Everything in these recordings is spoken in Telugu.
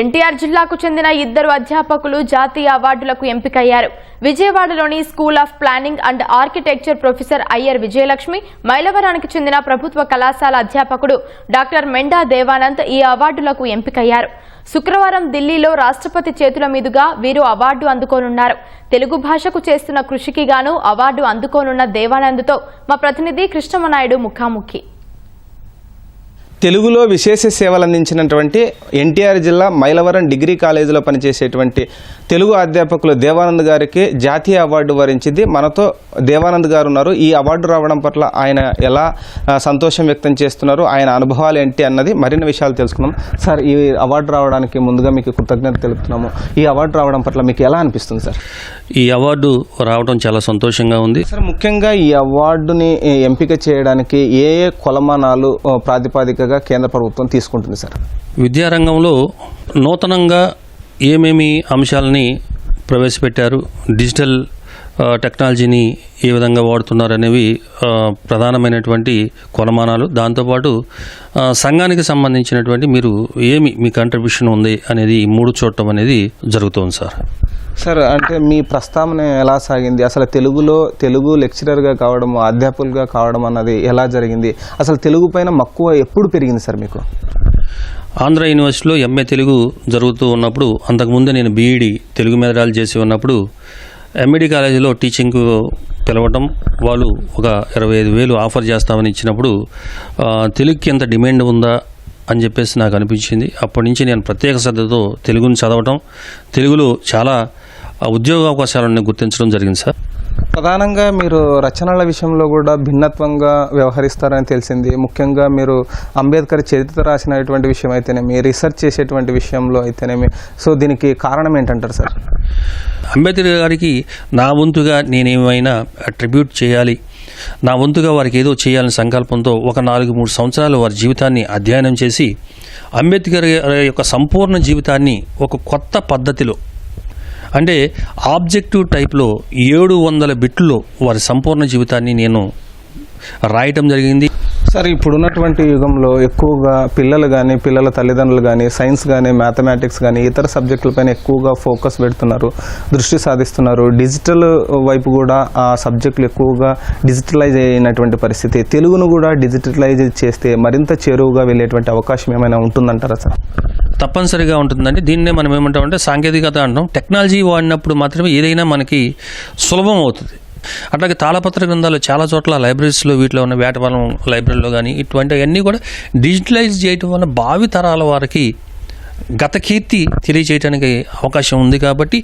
ఎన్టీఆర్ జిల్లాకు చెందిన ఇద్దరు అధ్యాపకులు జాతీయ అవార్డులకు ఎంపికయ్యారు. విజయవాడలోని school of planning and architecture professor Iyer Vijayalakshmi మైలవరానికి చెందిన ప్రభుత్వ కళాశాల అధ్యాపకుడు డాక్టర్ మెండా దేవానంద్ ఈ అవార్డులకు ఎంపికయ్యారు. శుక్రవారం ఢిల్లీలో రాష్ట్రపతి చేతుల మీదుగా వీరు అవార్డు అందుకోనున్నారు. తెలుగు భాషకు చేస్తున్న కృషికి గాను అవార్డు అందుకోనున్న దేవానంద్తో మా ప్రతినిధి కృష్ణమనాయుడు ముఖాముఖి. తెలుగులో విశేష సేవలు అందించినటువంటి ఎన్టీఆర్ జిల్లా మైలవరం డిగ్రీ కాలేజీలో పనిచేసేటువంటి తెలుగు అధ్యాపకులు దేవానంద్ గారికి జాతీయ అవార్డు వరించింది. మనతో దేవానంద్ గారు ఉన్నారు. ఈ అవార్డు రావడం పట్ల ఆయన ఎలా సంతోషం వ్యక్తం చేస్తున్నారు ఆయన అనుభవాలు ఏంటి అన్నది మరిన్ని విషయాలు తెలుసుకుందాం. సార్ ఈ అవార్డు రావడానికి ముందుగా మీకు కృతజ్ఞత తెలుపుతున్నాము. ఈ అవార్డు రావడం పట్ల మీకు ఎలా అనిపిస్తుంది సార్? ఈ అవార్డు రావడం చాలా సంతోషంగా ఉంది. సార్ ముఖ్యంగా ఈ అవార్డుని ఎంపిక చేయడానికి ఏ ఏ కొలమానాలు ఆ, ప్రాతిపాదికగా కేంద్ర ప్రభుత్వం తీసుకుంటుంది సార్. విద్యారంగంలో నూతనంగా ఏమేమి అంశాలని ప్రవేశపెట్టారు? డిజిటల్ టెక్నాలజీని ఏ విధంగా వాడుతున్నారు అనేవి ప్రధానమైనటువంటి కొలమానాలు. దాంతోపాటు సంఘానికి సంబంధించినటువంటి మీరు ఏమి మీ కంట్రిబ్యూషన్ ఉంది అనేది మూడు చూడటం అనేది జరుగుతుంది సార్. సార్ అంటే మీ ప్రస్తావన ఎలా సాగింది? అసలు తెలుగులో తెలుగు లెక్చరర్గా కావడం అధ్యాపకులుగా కావడం అన్నది ఎలా జరిగింది? అసలు తెలుగు పైన మక్కువ ఎప్పుడు పెరిగింది సార్ మీకు? ఆంధ్ర యూనివర్సిటీలో ఎంఏ తెలుగు జరుగుతూ ఉన్నప్పుడు అంతకుముందే నేను బీఈడి తెలుగు మెదడాలు చేసి ఉన్నప్పుడు ఎంఈడి కాలేజీలో టీచింగ్ పిలవటం వాళ్ళు ఒక ఇరవై ఐదు వేలు ఆఫర్ చేస్తామని ఇచ్చినప్పుడు తెలుగుకి ఎంత డిమాండ్ ఉందా అని చెప్పేసి నాకు అనిపించింది. అప్పటి నుంచి నేను ప్రత్యేక శ్రద్ధతో తెలుగుని చదవటం తెలుగులో చాలా ఉద్యోగ అవకాశాలను గుర్తించడం జరిగింది సార్. ప్రధానంగా మీరు రచనల విషయంలో కూడా భిన్నత్వంగా వ్యవహరిస్తారని తెలిసింది. ముఖ్యంగా మీరు అంబేద్కర్ చరిత్ర రాసినటువంటి విషయం అయితేనేమి రీసెర్చ్ చేసేటువంటి విషయంలో అయితేనేమి సో దీనికి కారణం ఏంటంటారు సార్? అంబేద్కర్ గారికి నా వంతుగా నేనేమైనా ట్రిబ్యూట్ చేయాలి నా వంతుగా వారికి ఏదో చేయాలని సంకల్పంతో ఒక నాలుగు మూడు సంవత్సరాలు వారి జీవితాన్ని అధ్యయనం చేసి అంబేద్కర్ యొక్క సంపూర్ణ జీవితాన్ని ఒక కొత్త పద్ధతిలో అంటే ఆబ్జెక్టివ్ టైప్లో ఏడు వందల బిట్లో వారి సంపూర్ణ జీవితాన్ని నేను రాయటం జరిగింది. సార్ ఇప్పుడున్నటువంటి యుగంలో ఎక్కువగా పిల్లలు కానీ పిల్లల తల్లిదండ్రులు కానీ సైన్స్ కానీ మ్యాథమెటిక్స్ కానీ ఇతర సబ్జెక్టులపైన ఎక్కువగా ఫోకస్ పెడుతున్నారు దృష్టి సాధిస్తున్నారు. డిజిటల్ వైపు కూడా ఆ సబ్జెక్టులు ఎక్కువగా డిజిటలైజ్ అయినటువంటి పరిస్థితి. తెలుగును కూడా డిజిటలైజ్ చేస్తే మరింత చేరువుగా వెళ్ళేటువంటి అవకాశం ఏమైనా ఉంటుందంటారా సార్? తప్పనిసరిగా ఉంటుందండి. దీన్నే మనం ఏమంటామంటే సాంకేతికత అంటాం. టెక్నాలజీ వాడినప్పుడు మాత్రమే ఏదైనా మనకి సులభం అవుతుంది. అట్లాగే తాళపత్ర గ్రంథాలు చాలా చోట్ల లైబ్రరీస్లో వీటిలో ఉన్న వేటవరం లైబ్రరీలో కానీ ఇటువంటివన్నీ కూడా డిజిటలైజ్ చేయటం వల్ల భావి తరాల వారికి గత కీర్తి తెలియజేయడానికి అవకాశం ఉంది కాబట్టి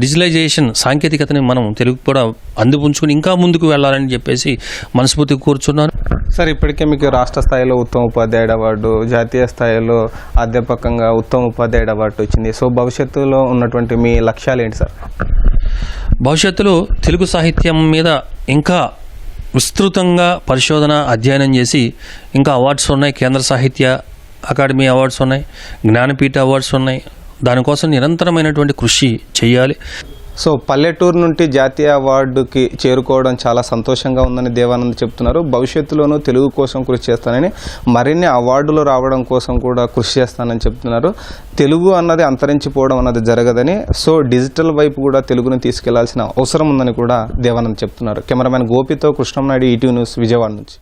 డిజిటలైజేషన్ సాంకేతికతని మనం తెలుగు కూడా అందిపుంచుకుని ఇంకా ముందుకు వెళ్ళాలని చెప్పేసి మనస్ఫూర్తి కూర్చున్నాను. సార్ ఇప్పటికే మీకు రాష్ట్ర స్థాయిలో ఉత్తమ ఉపాధ్యాయుడు అవార్డు జాతీయ స్థాయిలో అధ్యాపకంగా ఉత్తమ ఉపాధ్యాయుడు అవార్డు వచ్చింది. సో భవిష్యత్తులో ఉన్నటువంటి మీ లక్ష్యాలు ఏంటి సార్? భవిష్యత్తులో తెలుగు సాహిత్యం మీద ఇంకా విస్తృతంగా పరిశోధన అధ్యయనం చేసి ఇంకా అవార్డ్స్ ఉన్నాయి. కేంద్ర సాహిత్య అకాడమీ అవార్డ్స్ ఉన్నాయి. జ్ఞానపీఠ అవార్డ్స్ ఉన్నాయి. దానికోసం నిరంతరమైనటువంటి కృషి చేయాలి. సో పల్లెటూరు నుండి జాతీయ అవార్డుకి చేరుకోవడం చాలా సంతోషంగా ఉందని దేవానంద్ చెప్తున్నారు. భవిష్యత్తులోనూ తెలుగు కోసం కృషి చేస్తానని మరిన్ని అవార్డులు రావడం కోసం కూడా కృషి చేస్తానని చెప్తున్నారు. తెలుగు అన్నది అంతరించిపోవడం అన్నది జరగదని సో డిజిటల్ వైపు కూడా తెలుగును తీసుకెళ్ళాల్సిన అవసరం ఉందని కూడా దేవానంద్ చెప్తున్నారు. కెమెరామెన్ గోపితో కృష్ణంనాయుడు ఈటీవీ న్యూస్ విజయవాడ నుంచి.